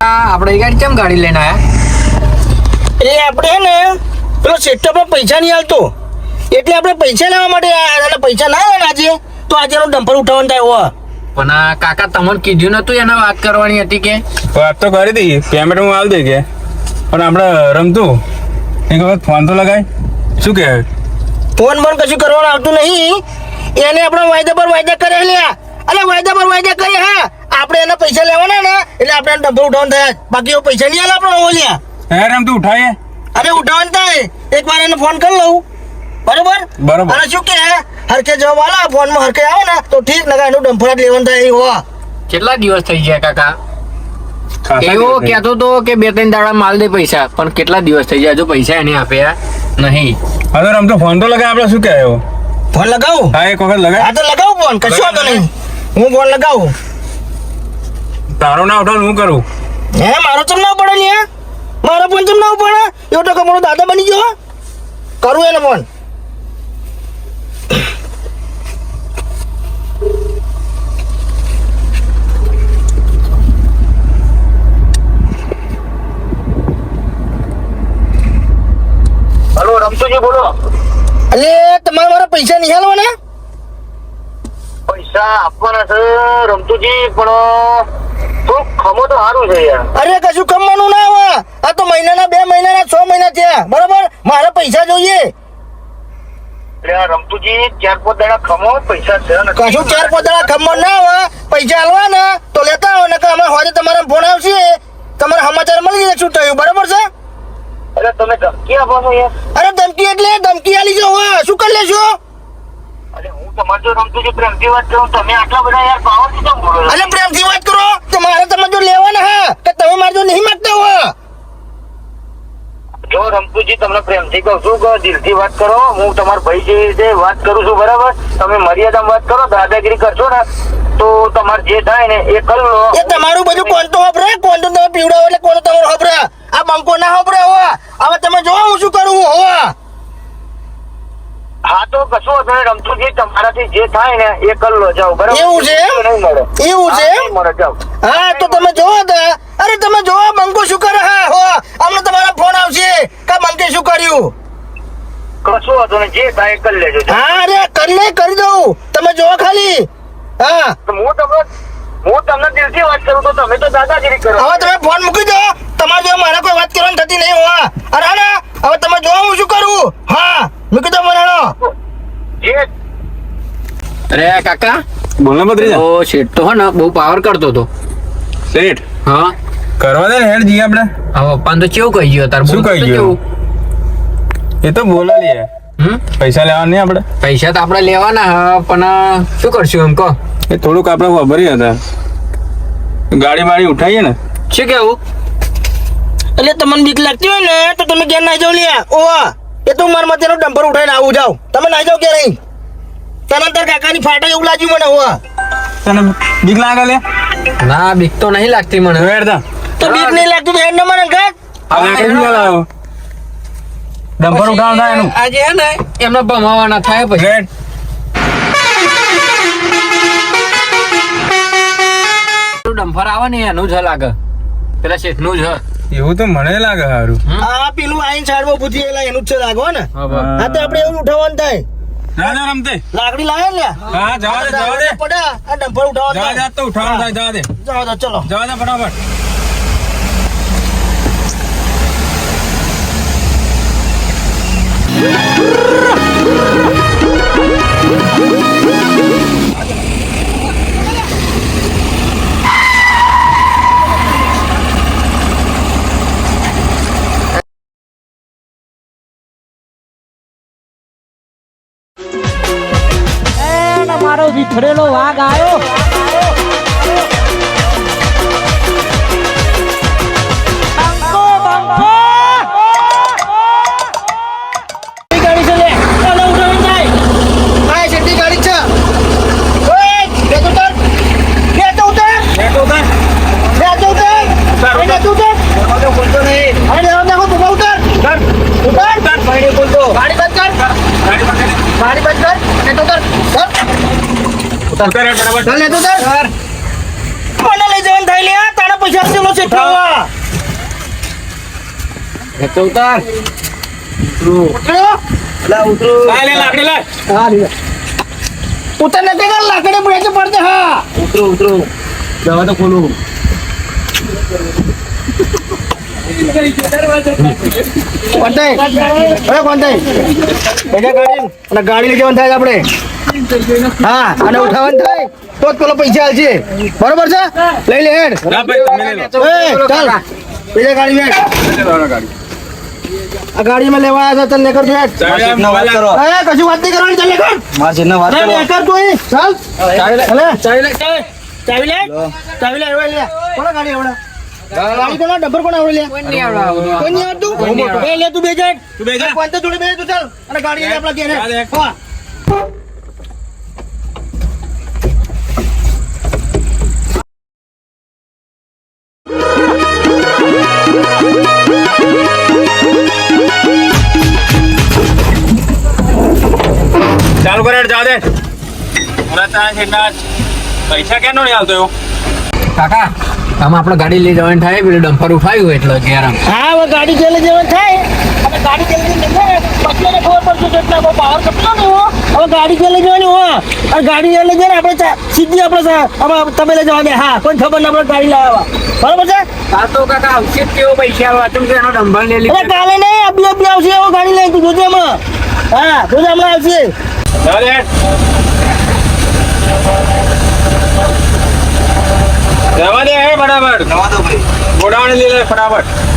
આપણે ગાડી કેમ ગાડી લઈને આયા? એ આપણે ને પેલો સેટઅપ પૈસા નહીં હાલતો એટલે આપણે પૈસા લેવા માટે પૈસા ના આવે આજે? તો આજે એનો ડમ્પર ઉઠાવન થાય પણ આ કાકા તમને કીધું નતું એને વાત કરવાની હતી કે? વાત તો કરી હતી પેમેન્ટ હું આવી દે કે. પણ આપણે રમતું. એક વખત ફોન તો લગાય. શું કે ફોન બોન કશું કરવાનું આવતું નહીં. એને આપણે વાયદા પર વાયદા કરે લ્યા. અલે વાયદા પર વાયદા કરે હા. આપણે એના પૈસા લેવાના ને એટલે આપણે એને ડમ્પર ઉઠાવવાનું થાય. બાકી એવો પૈસા નહીં હાલે આપણે ઓલ્યા હે રમતું ઉઠાય. અરે ઉઠાવવાનું થાય. એક વાર એને ફોન કરી લઉં. બરોબર? બરોબર. અને શું કે હરકે જવાબ આલા ફોનમાં હરકે આવો ને તો ઠીક નકા એનું ડંફરાટ લેવાનું થાય એવું. હોવા કેટલા દિવસ થઈ ગયા કાકા? એવો કહેતો તો કે બે ત્રણ દાડા માલ દે પૈસા પણ કેટલા દિવસ થઈ ગયા? હજુ પૈસા એને આપ્યા નહીં. હવે આમ તો રમતો ફોન તો લગાવ આપણે શું કહેવો ફોન લગાવું? હા એક વખત લગાવ હા તો લગાવું ફોન કશું વાંધો નહીં. હું ફોન લગાવું. તારો ના ઉઠાવ હું કરું? હે મારો ચમ ના પડે ને મારો ફોન ચમ ના પડે એવો તો મારો દાદા બની ગયો કરું એને ફોન હલો રમતુજી બોલો એટલે તમારે મારા પૈસા નહીં હાલવાના પૈસા આપવાના છે રમતુજી પણ થોડુંક ખમો તો સારું છે યાર. અરે કશું ખમવાનું ના આવે આ તો મહિનાના બે મહિનાના છ મહિના થયા. બરોબર? મારે પૈસા જોઈએ. રમતુજી ચાર પાંચ દાડા ખમો પૈસા છે કશું ચાર પોતાના ખમણ ના આવે પૈસા હાલવા તો લેતા આવો. ને કે અમે હોજે તમારા ફોન આવશે. તમારા સમાચાર મળી જશે શું થયું. બરાબર છે? એટલે તમે ધમકી આપો છો યાર. અરે ધમકી એટલે ધમકી આલી જો શું કરી લેશો? અરે પ્રેમથી વાત કરું તમે આટલા બધા યાર પાવરથી કેમ બોલો છો? પ્રેમથી વાત કરો તો મારે તમે જો લેવાના હા કે તમે મારે જો નહીં માંગતા હો. જો રમતુજી તમને પ્રેમથી કહું છું કે દિલથી વાત કરો હું તમારા ભાઈ જેવી રીતે વાત કરું છું બરાબર? તમે મર્યાદા વાત કરો દાદાગીરી કરશો ને તો તમારે જે થાય ને એ કરી લો. એ તમારું બધું કોણ તો વાપરે કોણ તો તમે પીવડાવો એટલે કોણ તમારું વાપરે આ બંકો ના વાપરે હો. હવે તમે જોવા હું શું કરું હો હા તો કશું વાંધો નહીં રમતુજી તમારાથી જે થાય ને એ કરી લો જાઓ બરાબર? એવું છે એવું છે હા, તો તમે જોવો તો. અરે તમે જોવો બંકો શું કરે? હા હો અમને તમારા ફોન આવશે. કે બંકે શું કર્યું? કશું વાંધો નહીં જે થાય કરી લેજો હા અરે કરીને કરી દઉં. તમે જોવો ખાલી. હા. હું તમને હું તમને દિલથી વાત કરું તો તમે તો દાદાગીરી કરો. હવે તમે ફોન મૂકી દો. તમારે જો મારે કોઈ વાત કરવાની થતી નહીં હોવા. અરે હવે તમે જોવો હું શું કરું. હા. મૂકી દો મને જે અરે કાકા. બોલ ને બદરી તો શેઠ તો હે ને બહુ પાવર કરતો તો શેઠ. હા. કરવા દે હેડ જી આપણે. હવે પપ્પાને તો કેવું કહી ગયો તાર શું કહી ગયો? એ તો બોલા લે. પૈસા લેવા નહીં આપણે? પૈસા તો આપણે લેવાના હા પણ શું કરશું એમ કહો? એ થોડુંક આપણે વાપરી હતા. ગાડી બાડી ઉઠાઈએ ને. શું કેવું? એટલે તમને બીક લાગતી હોય ને તો તમે ઘેર ના જાઓ લ્યા. ઓવા. એ તું મારા માથે ડમ્પર ઉઠાઈને આવું જાવ તમે ના જાવ કે નહીં તને તાર કાકાની ફાટા એવું લાગ્યું મને હોવા. તને બીક લાગે લે? ના બીક તો નહીં લાગતી મને. હેડ તા તો બીક નહીં લાગતું તો હેડ મને લાવ્યો ડમ્પર ઉઠાવ થાય એનું. આજે હે ને એમને ભમાવાના થાય પછી. હેડ ડમ્ફર આવે ને એનું જ લાગે. પેલા શેઠનું જ હ. એવું તો મને લાગે સારું આ પેલું આઈન સાડવો પૂછી એલા એનું જ છે લાગો ને. હા. તો આપણે એવું ઉઠાવવાનું થાય. રાજા રમતે. લાકડી લાવે ને હા જવા દે જવા દે. પડે આ ડમ્પર ઉઠાવવા જવા દે થાય તો ઉઠાવવાનું થાય જવા દે. જવા દે ચલો. જવા દે ફટાફટ. ગાડી બંધ કર. ગાડી બંધ કર. અને તું કર ઉતર. બરાબર ચાલ ને તું કર મને લઈ જવાનું થઈ લે તારા પૈસા આપજો છે ઠાવા એ તો ઉતાર. ઉતરો. ઉતરો. લા ઉતરો. આ લે લાકડી લે. હા લે. ઉતર નથી કર લાકડી બ્રેક પડતે હા. ઉતરો ઉતરો. દવા તો ખોલું. અને ગાડી લઈ જવાનું થાય આપણે. હા અને ઉઠાવવાનું થાય તો જ પેલો પૈસા આલશે બરોબર છે? લઈ લે હેડ. ના ભાઈ તમે લઈ લો. એ ચાલ. બીજા ગાડી. આ ગાડીમાં લેવા આવ્યા હતા તને લેકર તું હેડ ચાલ, કશું વાત નહીં કરવાની ચાલ લેકર અરે લેકર તું અહીં. ચાવી લે. ચાવી લે ચાવી લે. ચાવી લે એવડે લે કોના ગાડી એવડે ગાડી કોના ડબ્બર કોના આવડે લે? કોઈ નહીં આવતું બે લે તું બે જાય તું બે જા. કોણ તો જોડે બે તું ચાલ. અને ગાડી લે આપણા ઘેર. ચાલ. હા. કરે જા દે. પૈસા કેનો નહીં આવતો એવું? કાકા આમ આપણે ગાડી લઈ જવાની થાય પેલું ડમ્પર ઉઠાવ્યું એટલે ઘેર હા હવે ગાડી જેલે જવાનું થાય. અને ગાડી જેલે લઈ પછી ખબર પડશે કેટલા બહુ પાવર કેટલો ને હો હવે ગાડી જેલે જવાની હો અને ગાડી જેલે જઈને આપણે સીધી આપણે આપણે તમે લઈ જવા દે. હા કોઈ ખબર ના આપણે ગાડી લાવ્યા બરોબર છે? આ તો કાકા આવશે કેવો પૈસા આવે? તું એનો ડમ્બર લઈ લીધો. કાલે નહીં અબી અબી આવશે એવો ગાડી લઈ તું જોજે હમણાં. હા જોજે હમણાં આવશે. જા જવા હે બરાબર ગોડાઉન લઈ લે ફટાફટ.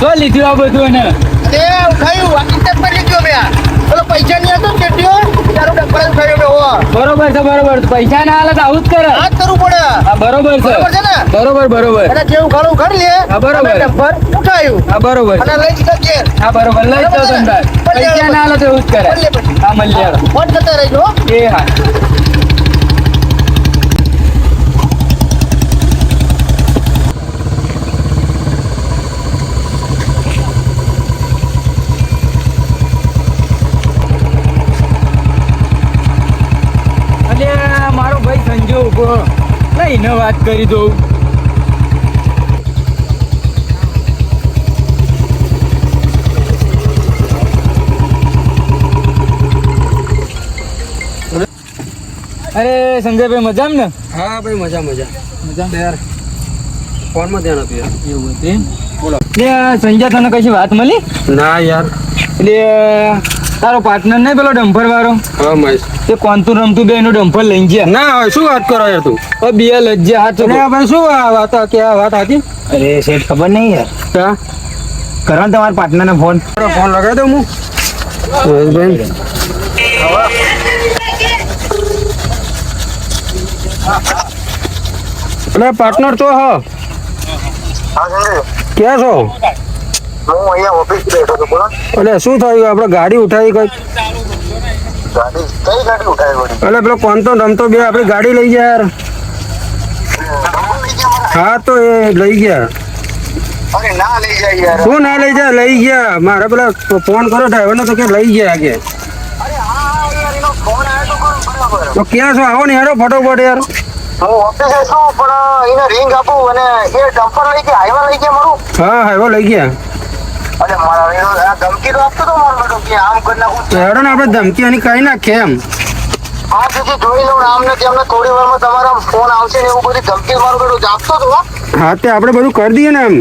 તો લીધું આ બધું એને. તે થયું. આખી તક પર લીધો બે. પેલો પૈસા નહીં હતો ને કેટલો તારું બે હો. બરોબર છે બરોબર પૈસા ના હાલત આવું જ કરે. હાથ કરવું પડે. હા બરોબર છે. બરોબર છે ને? બરોબર બરોબર. અને જેવું ઉઘાડું ઉઘાડી લે હા, બરોબર. ડબ્બર ઉઠાયું. હા બરોબર. અને લઈ જતો ઘેર. હા બરોબર. લઈ જતો તમે પૈસા ના હાલત એવું જ કરે. હા મળી ફોન કરતા રહેજો એ હા અલ્યા મારો ભાઈ સંજુ ઊભો લઈને વાત કરી દઉં. અરે સંજયભાઈ મજામ ને? હા ભાઈ મજા મજા. મજા? યાર ફોનમાં ધ્યાન હતું યાર એવું હતું બોલો. સંજય તને કશી વાત મળી? ના યાર. એટલે તારો પાર્ટનર નહીં પેલો ડમ્પર વાળો હા મહેશ. તે કોંતું રમતું બે એનું ડમ્પર લઈ ગયા. ના હવે શું વાત કરો યાર તું? હવે બે લજ્જા હાથ. અરે ભાઈ શું આ વાત કે આ વાત હતી? અરે શેઠ ખબર નહીં યાર. કા કરો ને તમારા પાર્ટનરને ફોન. ફોન લગાવી દઉં હું. અરે પાર્ટનર તો હા? ક્યાં છો? હું અહીંયા ઓફિસ બેઠો છું બોલો. એટલે શું થયું? આપણે ગાડી ઉઠાવી કઈ? ગાડી કઈ ગાડી ઉઠાવી વળી? એટલે પેલો કોણ તો રમતો બે આપણે ગાડી લઈ ગયા યાર. હા તો એ લઈ ગયા. શું ના લઈ જાય? લઈ ગયા. મારે પેલા ફોન કરો ડ્રાઈવર ને તો કે લઈ ગયા કે. તો ક્યાં છો? આવો ને હેડો ફટોફટ યાર. હું ઓફિસે છું પણ એને રિંગ આપું અને એ ડમ્પર લઈ ગયા હાઈવા લઈ ગયા મારું. હા હાઈવા લઈ ગયા. ધમકી તો આપતો તો મારો બેટો કે આમ કરી નાખું તો હેડો ને આપણે ધમકી આની કઈ નાખે એમ. હા સુધી જોઈ લઉં આમ ને તેમને થોડી વારમાં તમારા ફોન આવશે ને એવું બધી ધમકી મારો બેટો આપતો હો. હા તે આપણે બધું કરી દઈએ ને એમ.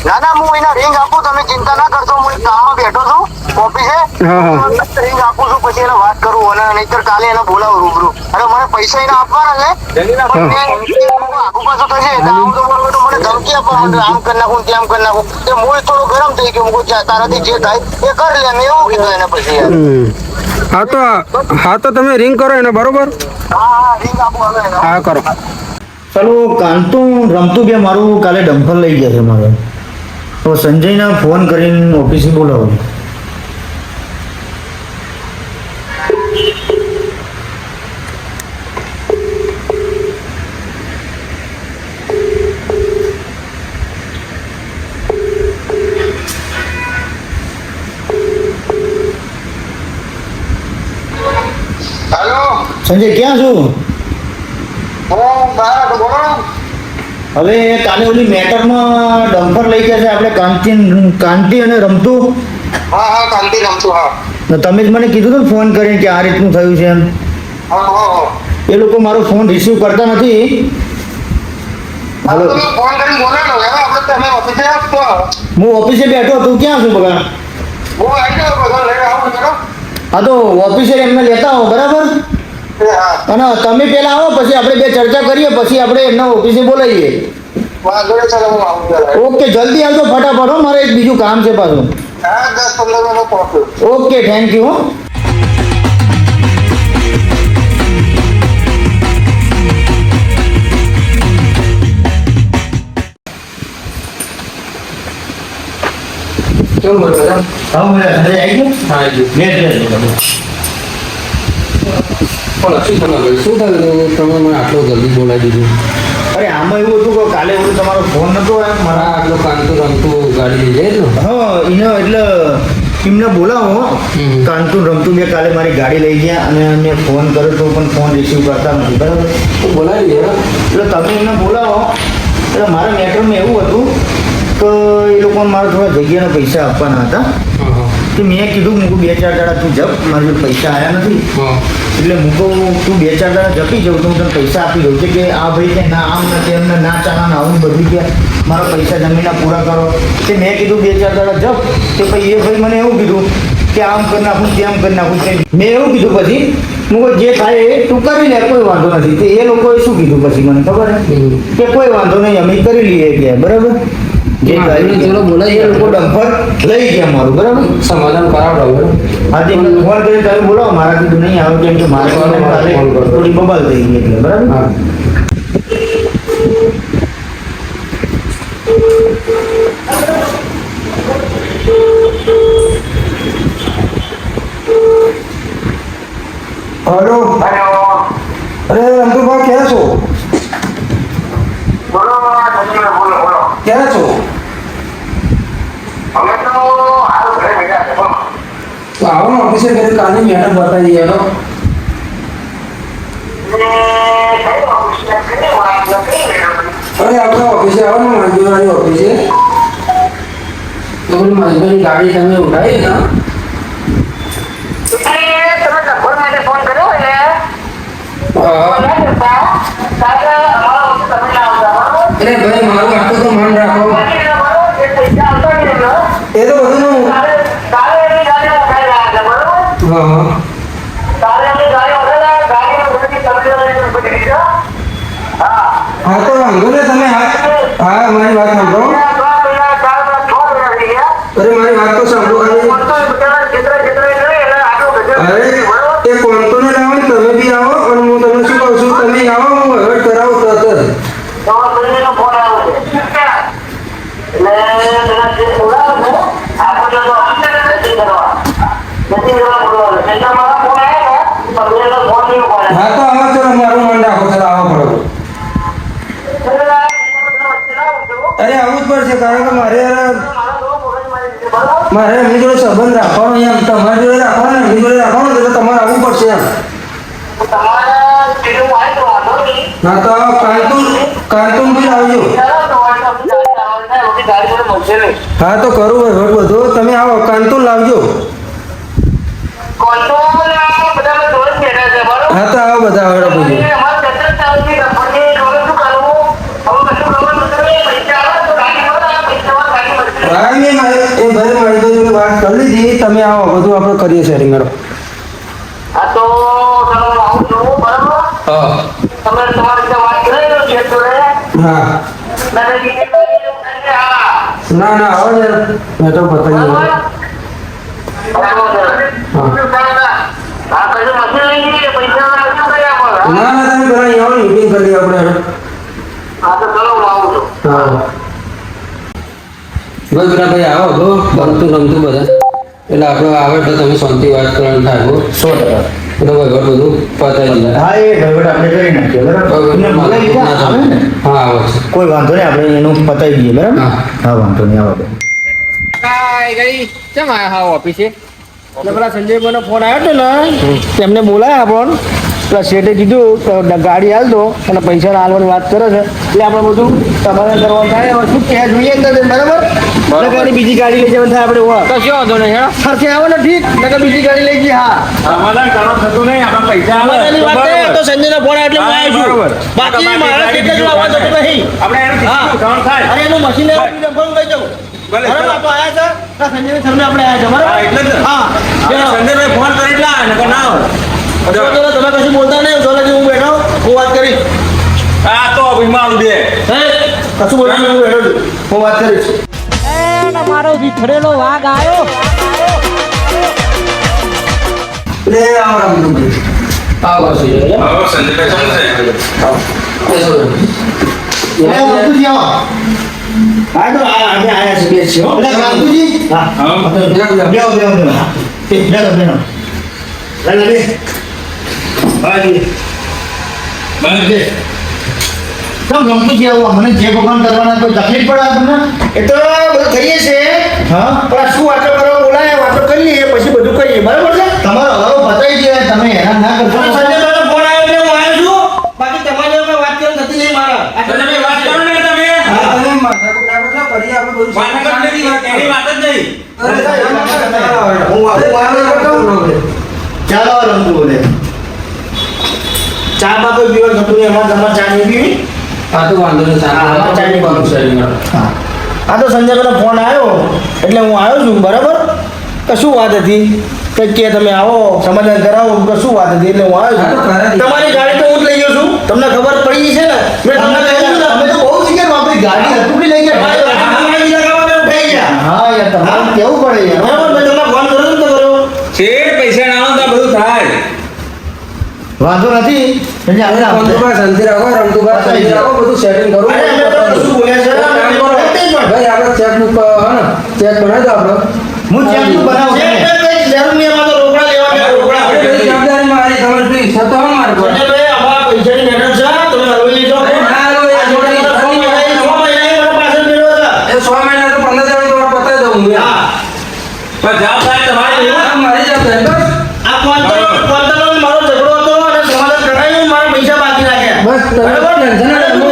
ના ના હું એના રિંગ આપું તમે ચિંતા ના કરશો હું એક કામમાં બેઠો છું ઓફિસે હા, હા. રિંગ આપું છું પછી એને વાત કરું અને નહીતર કાલે એને બોલાવું રૂબરૂ. અને મને પૈસા એને આપવાના છે આગુ પાછું થશે એટલે આમ તો મને ધમકી આપવા આમ કરી નાખું તેમ કરી નાખું. તે મૂળ થોડો ગરમ થઈ ગયો મુકું તારાથી જે થાય એ કરી લે મેં એવું કીધું એને પછી હા તો હા તો તમે રિંગ કરો એને બરોબર? હા હા રિંગ આપો હા કરો. ચાલો કાંતું રમતું બે મારું કાલે ડમ્ફર લઈ ગયા છે મારે. તો સંજયને ફોન કરીને ઓફિસે બોલાવો. સંજય ક્યાં છું? હું બહાર બોલો. હવે કાલે ઓલી મેટરમાં ડમ્પર લઈ ગયા છે આપણે કાંતિ કાંતિ અને રમતું? હા હા કાંતિ રમતું હા. તમે જ મને કીધું હતું ફોન કરીને કે આ રીતનું થયું છે એમ. એ લોકો મારો ફોન રિસીવ કરતા નથી. હાલો. ફોન કરીને બોલાવો. આપણે તમે ઓફિસે હું. ઓફિસે બેઠો તું ક્યાં છું બગા હું આવી જાઉં બગા લઈ આવું હા તો ઓફિસે એમને લેતા આવો બરાબર? અને તમે પેલા આવો પછી આપણે બે ચર્ચા કરીએ પછી આપણે એમના ઓફિસે બોલાવીએ વાંધો નહીં ચાલો હું આવું ત્યારે. ઓકે જલ્દી આવજો ફટાફટ હો મારે એક બીજું કામ છે પાછું હા દસ પંદર મિનિટ પહોંચું ઓકે થેન્ક યુ હો કેવું બોલો બધા? હા મને સંજય આવી ગયો હા જી. બે બે બોલો, શું થયું? શું થયું? તમે મને આટલો જલ્દી બોલાવી દીધું. અરે આમાં એવું હતું કે કાલે ઓલું તમારો ફોન નતો આવ્યો મારા આટલો કાંતો રમતું ગાડી લઈ જાય ને? હા એને એટલે એમને બોલાવો. કાંતું રમતું મેં કાલે મારી ગાડી લઈ ગયા અને મેં ફોન કર્યો તો પણ ફોન રિસીવ કરતા નથી બરાબર? તો બોલાવી દે એટલે તમે એમને બોલાવો એટલે મારા મેટરમાં એવું હતું કે એ લોકોને મારા થોડા જગ્યાના પૈસા આપવાના હતા. હા હા. તો મેં કીધું મૂકું બે ચાર દાડા તું જપ મારા પૈસા આવ્યા નથી. એટલે મૂકો તું બે ચાર દાડા જપી જાઉં તો હું તને પૈસા આપી દઉં. છે કે આ ભાઈ કે ના આમ નથી એમને ના ચાલાન આવું બધું કે મારા પૈસા જમીનના પૂરા કરો. તે મેં કીધું બે ચાર દાડા જપ તે પછી એ ભાઈ મને એવું કીધું કે આમ કરી નાખું તેમ કરી નાખું. તેમ મેં એવું કીધું પછી હું જે થાય એ તું કરી લે કોઈ વાંધો નથી. તે એ લોકોએ શું કીધું પછી મને ખબર કે કોઈ વાંધો નહીં અમે કરી લઈએ કે બરાબર? જે એટલે ચલો બોલાવી લોકો ડમ્ફર લઈ ગયા મારું બરાબર? સમાધાન કરાવડાવો? આજે મેં ફોન કરી તમે બોલો મારા કીધું નહીં આવે કેમ કે મારે. થોડી બબાલ થઈ ગઈ એટલે બરાબર? હા. હેલો અરે રમતુભાઈ ક્યાં છો બોલો તમે બોલો બોલો ક્યાં છો અમે તો હાલ ઘરે બેઠા છે બોલો તો આવો ને ઓફિસે કરી કાલે મેડમ બતાવી હેલો. અરે આપણે ઓફિસે આવો ને મંજુરાની ઓફિસે તો પેલી મંજુરાની ગાડી તમે ઉઠાવી ને. અરે ભાઈ મારું આખું તો મન રાખો એ તો બધું હું હા હા. તો વાંધો ને તમે હા હા મારી વાત સાંભળો અરે મારી વાત તો સાંભળો અરે અરે એ કોન્ટોને લાવો ને તમે બી આવો અને હું તમને શું કહું છું તમે આવો હું વહીવટ કરાવું તરત જ હા તો આવો ચલો મારું મન રાખો ચલો આવો પડો અરે આવવું જ પડશે કારણ કે મારે યાર મારે જોડે સંબંધ રાખવાનો એમ. તમારી જોડે રાખવાનો ને જોડે રાખવાનો એટલે તમારે આવવું પડશે એમ. ના તો કાર્ટૂન કાર્ટૂન બી આવજો હા તો કરું વહીવટ બધો. તમે આવો કાંતુન લાવજો. હા તો આવો બધા હવે બધું જલ્દીથી તમે આવો બધું આપણે કરીએ છીએ કરો આ તો તમે તમારી વાત કરી હા. ના ના આવો ને. મેં તો બતાવી ના ના ના તમે પેલા અહીંયા આવો મીટિંગ કરી આપણે. હા તો ચલો હું આવું છું. હા. બસ ભાઈ આવો તો બનતું રમતું બધા. એટલે આપણે આવે તો તમે શાંતિ વાત કરવાનું થાય સો ટકા. એટલે વહીવટ બધું પતાવી દીધા હા એ આપણે કરી બરાબર? હા આવે કોઈ વાંધો નહીં આપણે એનું પતાવી દઈએ બરાબર? હા. વાંધો નહીં આવો કેમ આયા? હા ઓફિસે. એટલે પેલા સંજયભાઈનો ફોન આવ્યો હતો ને તેમને બોલાયા આપણને પેલા શેઠે કીધું ગાડી હાલ દો અને પૈસા હાલવાની વાત કરે છે. એટલે આપણે બધું તમારે કરવાનું થાય શું કહે જોઈએ અંદર બરાબર? એટલે બીજી ગાડી લઈ જવાનું થાય આપણે હોવા કશો વાંધો નહીં હેડો. ખર્ચે આવે ને ઠીક નકર બીજી ગાડી લઈ જઈએ હા. સમાધાન કરવાનું થતું નહીં આપણા પૈસા આવે. વાત. તો સંજયનો ફોન એટલે હું આવ્યો છું. બાકી મારા શેઠે બીજું આવવા જતું નહીં. આપણે એનું ત્રણ થાય. અરે એનું મશીન. ફોન ભલે, તો આયા છે. સંજય સામે આપણે આયા છે બરાબર? હા, એટલે હા. ફોન કરી એટલે નકર ના આવે. તમે કશું બોલતા નહીં જો હું બેઠો હું વાત કરીશ. આ તો આવું દે. હે? કશું બોલતા હું બેઠો છું. હું વાત કરીશ. મારો વિખરેલો વાઘ આવ્યો લે આવો ભાઈ આવો છે બેસો એ રામતુજી આવો. હા તો અમે આયા છે બે છે. હો. એટલે હા. હા. બાજી બસ. ગમતું છે આવું? મને જે ભગવાન કરવાના કોઈ તકલીફ પડે તમને? એ તો બધું થઈએ છે. હા? પણ શું વાતો કરો બોલાય વાતો કરીએ પછી બધું કરીએ બરાબર છે? તમારો હવે બતાવી દે તમે હેરાન ના કરશો. સંજયભાઈનો ફોન આવ્યો એટલે હું આવ્યો છું. બાકી તમારી જોડે વાત કરી નથી મારા. તમે વાત કરો ને તમે. હા, તમે આપણે બધું વાત એની જ નહીં. હું હું આવ્યો કરતો ચાલો રમતું બોલે ચા બા કોઈ પીવા થતું નહીં અમારા ચા નહીં પીવી? હા તો વાંધો નહીં હા, ચાલી સારું setting હા. આ તો સંજયભાઈનો ફોન આવ્યો એટલે હું આવ્યો છું બરાબર? કશું વાત હતી? કે કે તમે આવો સમાધાન કરાવો કશું વાત હતી? એટલે હું આવ્યો છું. તમારી ગાડી તો હું જ લઈ ગયો છું. તમને ખબર પડી છે ને? મેં તમને કહ્યું ને અમે તો બહુ શીખ્યા આપણી ગાડી હતું લઈ ગયા. હા યાર તમારે કેવું પડે યાર? બરાબર મેં તમને ફોન કર્યો ને તો કર્યો. છે પૈસા ના આવતા બધું થાય. વાંધો નથી એટલે આપણે આપણે- રમતુભા શાંતિ રાખો રમતુભા શાંતિ રાખો બધું સેટિંગ કરું અરે, અમે તો કશું બોલ્યા છે. કરો. ભાઈ આપણે ચેક બુક હે ને ચેક બનાવી દો આપણે હું ચેકબુક બનાવું છું. જરૂર નહીં અમારે રોકડા લેવા રોકડા. અરે ભાઈ, જવાબદારી મારી તમારી ફી સતો હો મારી પર. સંજયભાઈ, અમારા પૈસાની મહેનત છે, તમે હલવાઈ લેજો. અરે, ના હલવાઈ, આ જોડે આ છ મહિનાની, છ મહિનાની મને પાછળ મેળવો છે. એ સો મહિના તો પંદર હજાર તમારે પતાવી દઉં હું હા. પણ જવાબદારી તમારી આ મારી જવાબદારી બસ આ ક્વાન્ટલ- ક્વાન્ટલનો મારો ઝઘડો હતો અને સમાધાન કરાયું, મારા પૈસા બાકી રાખ્યા. બસ, તમે બરાબર? ટેન્શન ના અને લો.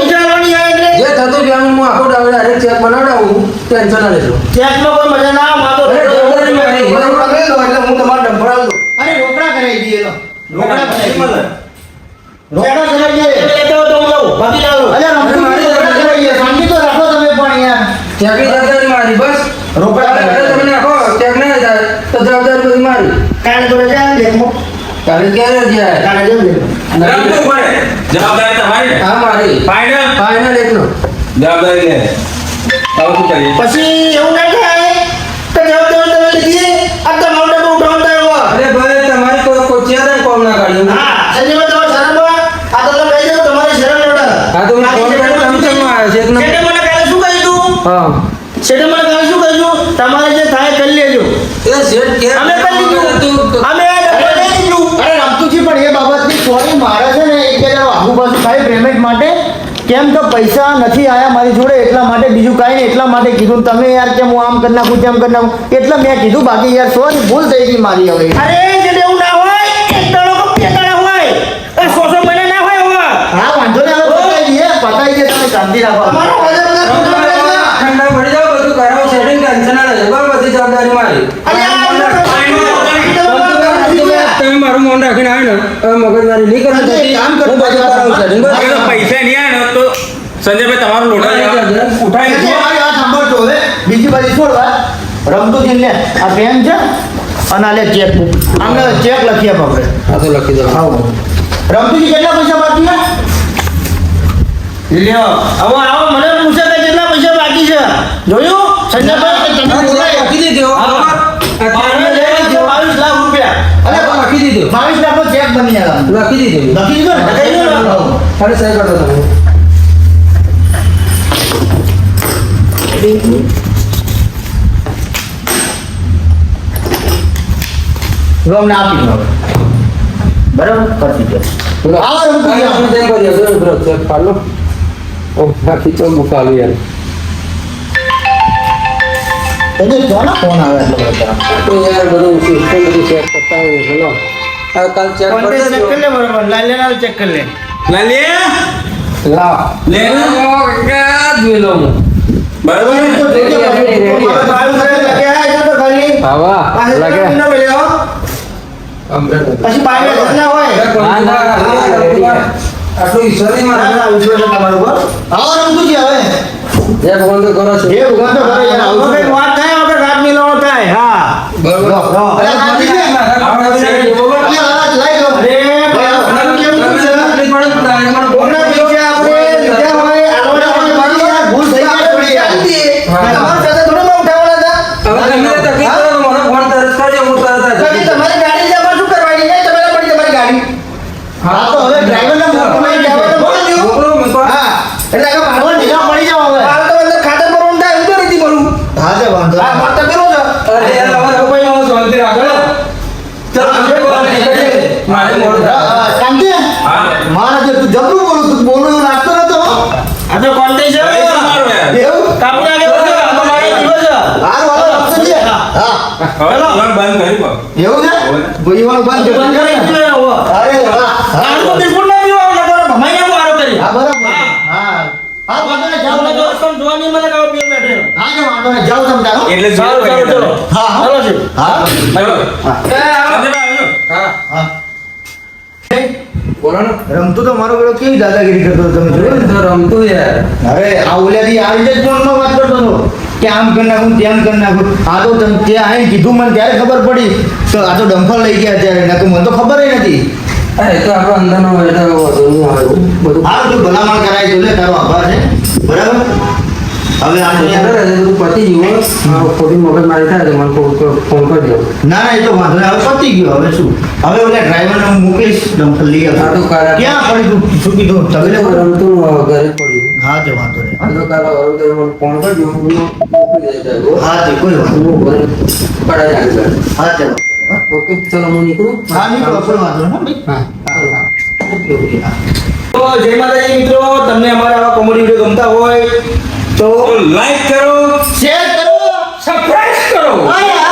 આ એટલે જે થતું ત્યાં હું આખો દાડો direct ચેક બનાવડાવું ટેન્શન ના લેજો ચેકમાં કોઈ મજા ના આવે, મારો જવાબદારી મારી. રોકડા લઈ લો એટલે હું તમારે ડંફડાવી દઉં. અરે, રોકડા કરાવી દઈએ તો. રોકડા કરાવી દઈએ. રોકડા કરાવી દઈએ. લેતા તો હું લઉં, બાકી ના લઉં. અરે, રમતું રોકડા કરાવી દઈએ. શાંતિ તો રાખો તમે પણ યાર. ચેકની જવાબદારી મારી બસ રોકડા તમે નાખો ચેક ના થાય તો જવાબદારી બધી મારી કાલે જોડે જાય બેંકમાં. કાલે ક્યારે જાય કાલે જવું બેંકમાં. રમતું જવાબદારી તમારી હા મારી. ફાઇનલ ફાઇનલ એકનો. જવાબદારી લે. હવે શું કરીએ? પછી એવું ના થાય તો જવાબદારી તમે લીધી. આ તમારું ડબ્બો ઉઠાવવાનું થાય એવો. અરે ભાઈ તમારી કોઈ કોઈ ચેર કોમ ના કાઢ્યું હા સંજયભાઈ તમારે શરમ? આ તમે કહી દો તમારી શરમ નડે. હા તો હું ફોન કરી તમે કેમ આવ્યો છે એકનો શેઠે મને કાલે શું કહી દઉં હા. શેઠે મને કાલે શું કહી દઉં તમારે જે થાય કરી લેજો. એ શેઠ કે અમે કરી લીધું અમે આ ડબ્બો લઈ લીધું. અરે રમતુજી પણ એ બાબતની સોરી ને હજાર પાછું થાય પેમેન્ટ માટે કેમ તો પૈસા નથી આયા મારી જોડે એટલા માટે બીજું કાંઈ નહીં એટલા માટે કીધું તમે યાર કેમ હું આમ કરી નાખું તેમ કરી નાખું એટલે મેં કીધું બાકી યાર સો ભૂલ થઈ ગઈ મારી હવે અરે જેને એવું ના હોય એક દાડો કે બે દાડા હોય સો સો મહિના ના હોય હવે હા વાંધો નહીં હવે પતાઈ દઈએ પતાઈ દઈએ તમે શાંતિ રાખો તમારો ઠંડા પડી જાવ બધું કરાવો સેટિંગ ટેન્શન ના લેજો બરાબર બધી જવાબદારી મારી તમે મારું મૌન રાખીને આવ્યો ને મગજમારી નહીં કરો તો પૈસા નહીં આવે તો સંજયભાઈ તમારું લોટા સાંભળજો હવે બીજી બાજુ છોડવા રમતું જઈને લે. આ પેન છે અને આ લે ચેક બુક. આમને ચેક લખી આપ આપણે. આ તો લખી દો. આવો. રમતુજી કેટલા પૈસા બાકી છે? લ્યો હવે આવો મને પૂછે કે કેટલા પૈસા બાકી છે? જોયું? સંજયભાઈ? તમે બોલાય લખી છે બાવીસ લાખ રૂપિયા. લખી દીધો. બાવીસ લાખ નો ચેક બની લખી દીધો. લખી દીધો ને? લખી દીધો ને? સહી કરતો તમે ગમને આપી દો બરાબર? કરતી દો આ રમતુજી આવો. આપણે સહી કરી દો બ્રો ચેક પાડો ઓ બાકી તો મુકાવી યાર. એટલે કોનો ફોન આવે એટલો બધો. તો યાર બધું સિસ્ટમ બધું ચેક કરતા હોય આ કાલ ચેક કરી ચેક કરી લે બરાબર. ચેક લે. લાલી લાવ લે. છે તો ખાલી. આવા પાસે ન મળ્યો. પછી બાવીસ હજાર હોય. ના ના આટલું ઈશ્વરી માં ના, વિશ્વાસ છે. તમારા ઉપર. આવો રમતુજી હવે. જે ભગવાન તો કરો છો. એ ભગવાન તો કરો યાર. આવું વાત થાય વગર રાત મિલાવો થાય. હા. બરોબર લો. અરે, ગાંધીજી. આપણે અરે, આ લાઈ લો. અરે, ભાઈ, કેમ થયું છે? કોના પૈસા આપણે લીધા હોય, આલવાના હોય, મારી યાર ભૂલ થઈ ગઈ થોડી યાર. તમારી સાથે થોડી મેં ઉઠાવવાના હતા. હવે તમે તકલીફ કરો તો મને ફોન તરત કરજો હું તરત જ બાકી તમારી ગાડી છે, આમાં શું કરવાની? નહીં, તમારે પડી તમારી ગાડી. હા, તો હવે ડ્રાઈવરને મોકલો, નહીં, ડ્રાઈવરને મોકલી દો. મોકલો, મોકલો. હા, એટલે કે ભાડું લીધા પડી જાઓ હવે. મારે તો અંદર ખાતર ભરવાનું થાય, હું તો નથી ભરું. હા, તે વાંધો નહીં. હા, મારે તો પેલું છે. અરે યાર હવે તો કોઈ આવો શાંતિ રાખો ચાલો આપણે બોલો નહીં કરીએ. મારે મોડું હા, થાય. હા, શાંતિ? હા. મારા જે તું જબરું બોલું તું બોલું એવું લાગતો નતો આ તો છે છે હારું છે હા. હવે બંધ કરી એવું છે? ભાઈ વાળો બંધ કરી અરે હા હા. તો બિલકુલ ના પીવા નકર ભમાઈ આવો આરો કરી. હા બરાબર. હા. હા. વાંધો નહીં જાઓ. તો સમ જોવાની મને કાવ પીવા બેઠે હા કે વાંધો નહીં જાઓ તમે તારો એટલે સારું સારું હા હા. હા. હા. હા. હા. બોલો ને રમતું તો મારો પેલો કેવી દાદાગીરી કરતો હતો તમે જોયું ને? રમતું યાર અરે આ ઓલ્યાથી આ રીતે જ ફોનમાં વાત કરતો હતો. કે આમ કરી નાખું તેમ કરી નાખું. આ તો તમે ત્યાં આવીને કીધું મને ત્યારે ખબર પડી. તો આ તો ડંફર લઈ ગયા ત્યારે ના તો મને તો ખબર નથી. એ તો આપણો અંદરનો આવે બધું. ભલામણ કરાવી દો તારો આભાર છે. બરાબર? હવે પતી ગયું ખોટી મગજ મારી થાય મને ફોન ફોન કરી દો ના ના એ તો વાંધો હવે પતી ગયો. હવે શું? હવે ઓલા ડ્રાઈવરને હું મોકલીશ. ડમ્ફર લઈ હા, તો આવજો ક્યાં પડી તું? શું કીધું? તમે એટલે ઘરે પડ્યું હા તે વાંધો નહીં. આ તો કાલે વડોદરા મને ફોન કરજો. હું હા તે કોઈ વાંધો નહીં. હા તે ઓકે ચલો હું નીકળું. હા નીકળો કોઈ વાંધો નહીં હા. Okay okay. તો જય માતાજી મિત્રો. તમને અમારા આવા કોમેડી વીડિયો ગમતા હોય તો લાઈક કરો શેર કરો સબસ્ક્રાઇબ કરો.